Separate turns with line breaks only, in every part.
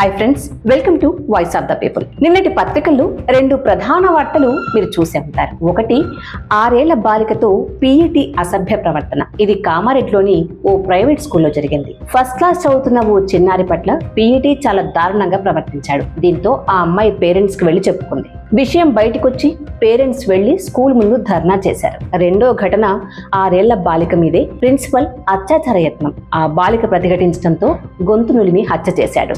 Hi friends welcome to voice of the people నిన్నటి పత్రికల్లో రెండు ప్రధాన వార్తలు మీరు చూసే ఉంటారు. ఒకటి ఆరేళ్ళ బాలికతో పీఈటీ అసభ్య ప్రవర్తన. ఇది కామారెడ్డిలోని ఓ ప్రైవేట్ స్కూల్లో జరిగింది. ఫస్ట్ క్లాస్ చదువుతున్న ఓ చిన్నారి పట్ల పీఈటీ చాలా దారుణంగా ప్రవర్తించాడు. దీంతో ఆ అమ్మాయి పేరెంట్స్కి వెళ్ళి చెప్పుకుంది. విషయం బయటకొచ్చి పేరెంట్స్ వెళ్ళి స్కూల్ ముందు ధర్నా చేశారు. రెండో ఘటన ఆరేళ్ళ బాలిక మీదే ప్రిన్సిపల్ అత్యాచార యత్నం. ఆ బాలిక ప్రతిఘటించడంతో గొంతు నులిమి హత్య చేశాడు.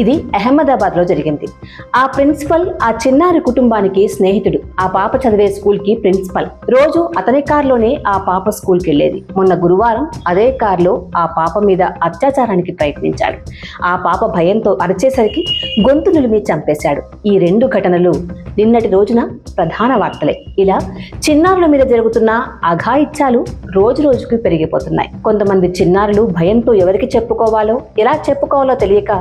ఇది అహ్మదాబాద్లో జరిగింది. ఆ ప్రిన్సిపల్ ఆ చిన్నారి కుటుంబానికి స్నేహితుడు. ఆ పాప చదివే స్కూల్కి ప్రిన్సిపల్. రోజు అతని కారులోనే ఆ పాప స్కూల్కి వెళ్ళేది మొన్న గురువారం అదే కారులో ఆ పాప మీద అత్యాచారానికి ప్రయత్నించాడు. ఆ పాప భయంతో అరిచేసరికి గొంతు నులిమి చంపేశాడు. ఈ రెండు ఘటనలు నిన్నటి రోజున ప్రధాన వార్తలే. ఇలా చిన్నారుల మీద జరుగుతున్న అఘాయిత్యాలు రోజు రోజుకు పెరిగిపోతున్నాయి. కొంతమంది చిన్నారులు భయంతో ఎవరికి చెప్పుకోవాలో ఎలా చెప్పుకోవాలో తెలియక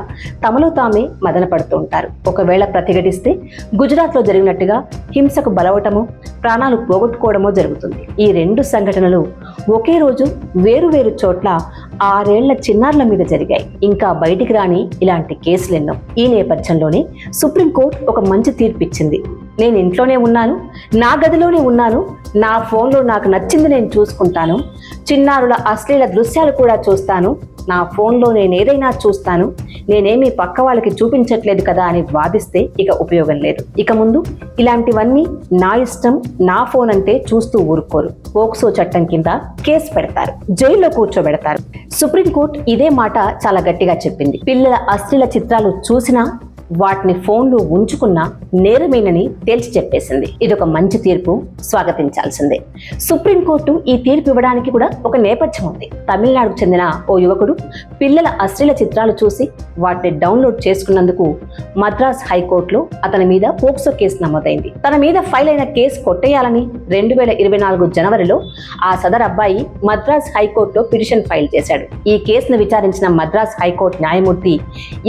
తమలో తామే మదన పడుతూ ఉంటారు. ఒకవేళ ప్రతిఘటిస్తే గుజరాత్లో జరిగినట్టుగా హింసకు బలవటము ప్రాణాలు పోగొట్టుకోవడమో జరుగుతుంది. ఈ రెండు సంఘటనలు ఒకే రోజు వేరు వేరు చోట్ల ఆరేళ్ళ చిన్నారుల మీద జరిగాయి. ఇంకా బయటికి రాని ఇలాంటి కేసులు ఎన్నో ఈ నేపథ్యంలోనే సుప్రీంకోర్టు ఒక మంచి తీర్పు ఇచ్చింది నేను ఇంట్లోనే ఉన్నాను నా గదిలోనే ఉన్నాను నా ఫోన్లో నాకు నచ్చింది నేను చూసుకుంటాను చిన్నారుల అశ్లీల దృశ్యాలు కూడా చూస్తాను నా ఫోన్లో నేను ఏదైనా చూస్తాను నేనేమీ పక్క వాళ్ళకి చూపించట్లేదు కదా అని వాదిస్తే ఇక ఉపయోగం లేదు. ఇక ముందు ఇలాంటివన్నీ నా ఇష్టం నా ఫోన్ అంటే చూస్తూ ఊరుకోరు. పోక్సో చట్టం కింద కేసు పెడతారు జైల్లో కూర్చోబెడతారు. సుప్రీంకోర్టు ఇదే మాట చాలా గట్టిగా చెప్పింది. పిల్లల అశ్లీల చిత్రాలు చూసినా వాటిని ఫోన్లో ఉంచుకున్న నేరమేనని తేల్చి చెప్పేసింది. ఇది ఒక మంచి తీర్పు స్వాగతించాల్సిందే. సుప్రీంకోర్టు ఈ తీర్పు ఇవ్వడానికి కూడా ఒక నేపథ్యం ఉంది. తమిళనాడుకు చెందిన ఓ యువకుడు పిల్లల అశ్లీల చిత్రాలు చూసి వాటిని డౌన్లోడ్ చేసుకున్నందుకు మద్రాస్ హైకోర్టులో అతని మీద పోక్సో కేసు నమోదైంది. తన మీద ఫైల్ అయిన కేసు కొట్టేయాలని రెండు వేల ఇరవై నాలుగు జనవరిలో ఆ సదర్ అబ్బాయి మద్రాస్ హైకోర్టులో పిటిషన్ ఫైల్ చేశాడు. ఈ కేసును విచారించిన మద్రాస్ హైకోర్టు న్యాయమూర్తి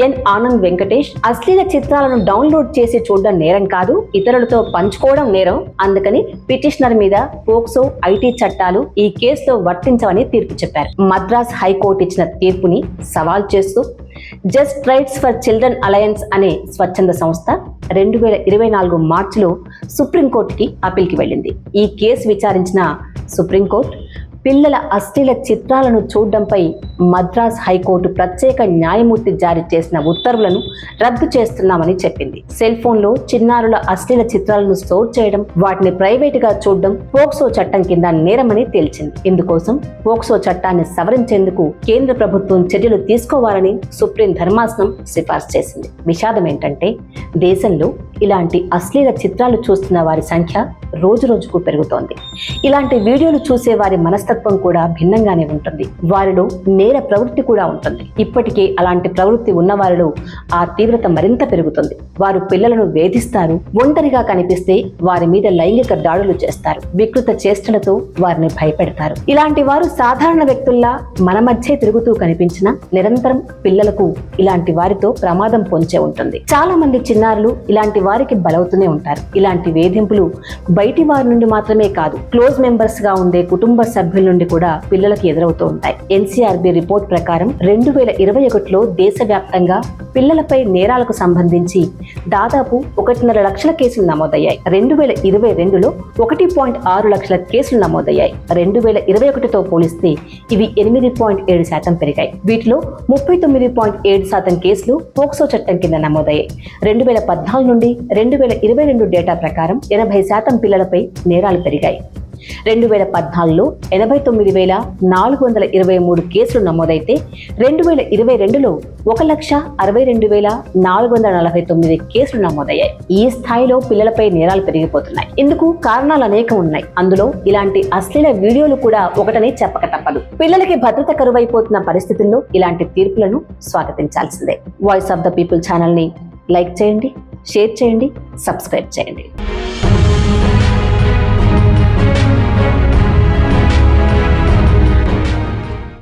ఎన్ ఆనంద్ వెంకటేష్ అశ్లీల చిత్రాలను డౌన్లోడ్ చేసి చూడడం నేరం కాదు ఇతరులతో పంచుకోవడం నేరం. అందుకని పిటిషనర్ మీద పోక్సో ఐటీ చట్టాలు ఈ కేసులో వర్తించవని తీర్పు చెప్పారు. మద్రాస్ హైకోర్టు ఇచ్చిన తీర్పుని సవాల్ చేస్తూ just rights for children alliance అనే స్వచ్ఛంద సంస్థ రెండు వేల ఇరవై నాలుగు మార్చిలో సుప్రీంకోర్టుకి అప్పీల్కి వెళ్ళింది. ఈ కేసు విచారించిన సుప్రీంకోర్టు పిల్లల అశ్లీల చిత్రాలను చూడడంపై మద్రాస్ హైకోర్టు ప్రత్యేక న్యాయమూర్తి జారీ చేసిన ఉత్తర్వులను రద్దు చేస్తున్నామని చెప్పింది. సెల్ ఫోన్లో చిన్నారుల అశ్లీల చిత్రాలను స్టోర్ చేయడం వాటిని ప్రైవేటుగా చూడడం పోక్సో చట్టం కింద నేరమని తేల్చింది. ఇందుకోసం పోక్సో చట్టాన్ని సవరించేందుకు కేంద్ర ప్రభుత్వం చర్యలు తీసుకోవాలని సుప్రీం ధర్మాసనం సిఫార్సు చేసింది. విషాదం ఏంటంటే దేశంలో ఇలాంటి అశ్లీల చిత్రాలు చూస్తున్న వారి సంఖ్య రోజు రోజుకు పెరుగుతోంది. ఇలాంటి వీడియోలు చూసే వారి మనస్తత్వం కూడా భిన్నంగానే ఉంటుంది. వారిలో నే నేర ప్రవృత్తి కూడా ఉంటుంది. ఇప్పటికే అలాంటి ప్రవృత్తి ఉన్న వారిలో ఆ తీవ్రత మరింత పెరుగుతుంది. వారు పిల్లలను వేధిస్తారు. ఒంటరిగా కనిపిస్తే వారి మీద లైంగిక దాడులు చేస్తారు. వికృత చేష్టలతో వారిని భయపెడతారు. ఇలాంటి వారు సాధారణ వ్యక్తుల్లా మన మధ్య తిరుగుతూ కనిపించిన నిరంతరం పిల్లలకు ఇలాంటి వారితో ప్రమాదం పొంచే ఉంటుంది. చాలా మంది చిన్నారులు ఇలాంటి వారికి బలవుతూనే ఉంటారు. ఇలాంటి వేధింపులు బయటి వారి నుండి మాత్రమే కాదు క్లోజ్ మెంబర్స్గా ఉండే కుటుంబ సభ్యుల నుండి కూడా పిల్లలకు ఎదురవుతూ ఉంటాయి. ఎన్సీఆర్బి రిపోర్ట్ ప్రకారం రెండు వేల ఇరవై ఒకటిలో దేశవ్యాప్తంగా పిల్లలపై నేరాలకు సంబంధించి దాదాపు ఒకటిన్నర లక్షల కేసులు నమోదయ్యాయి. రెండు వేల ఇరవై రెండులో ఒకటి పాయింట్ ఆరు లక్షల కేసులు నమోదయ్యాయి. రెండు వేల ఇరవై ఒకటితో పోలిస్తే ఇవి ఎనిమిది పాయింట్ ఏడు శాతం పెరిగాయి. వీటిలో ముప్పై తొమ్మిది పాయింట్ ఏడు శాతం కేసులు పోక్సో చట్టం కింద నమోదయ్యాయి. రెండు వేల పద్నాలుగు నుండి రెండు వేల ఇరవై రెండు డేటా ప్రకారం ఎనభై శాతం పిల్లలపై నేరాలు పెరిగాయి. రెండు వేల పద్నాలుగులో ఎనభై తొమ్మిది వేల నాలుగు వందల ఇరవై మూడు కేసులు నమోదైతే రెండు వేల ఇరవై రెండులో ఒక లక్ష అరవై రెండు వేల నాలుగు వందల నలభై తొమ్మిది కేసులు నమోదయ్యాయి. ఈ స్థాయిలో పిల్లలపై నేరాలు పెరిగిపోతున్నాయి. ఇందుకు కారణాలు అనేకం ఉన్నాయి. అందులో ఇలాంటి అశ్లీల వీడియోలు కూడా ఒకటని చెప్పక తప్పదు. పిల్లలకి భద్రత కరువైపోతున్న పరిస్థితుల్లో ఇలాంటి తీర్పులను స్వాగతించాల్సిందే. వాయిస్ ఆఫ్ ద పీపుల్ ఛానల్ని లైక్ చేయండి షేర్ చేయండి సబ్స్క్రైబ్ చేయండి.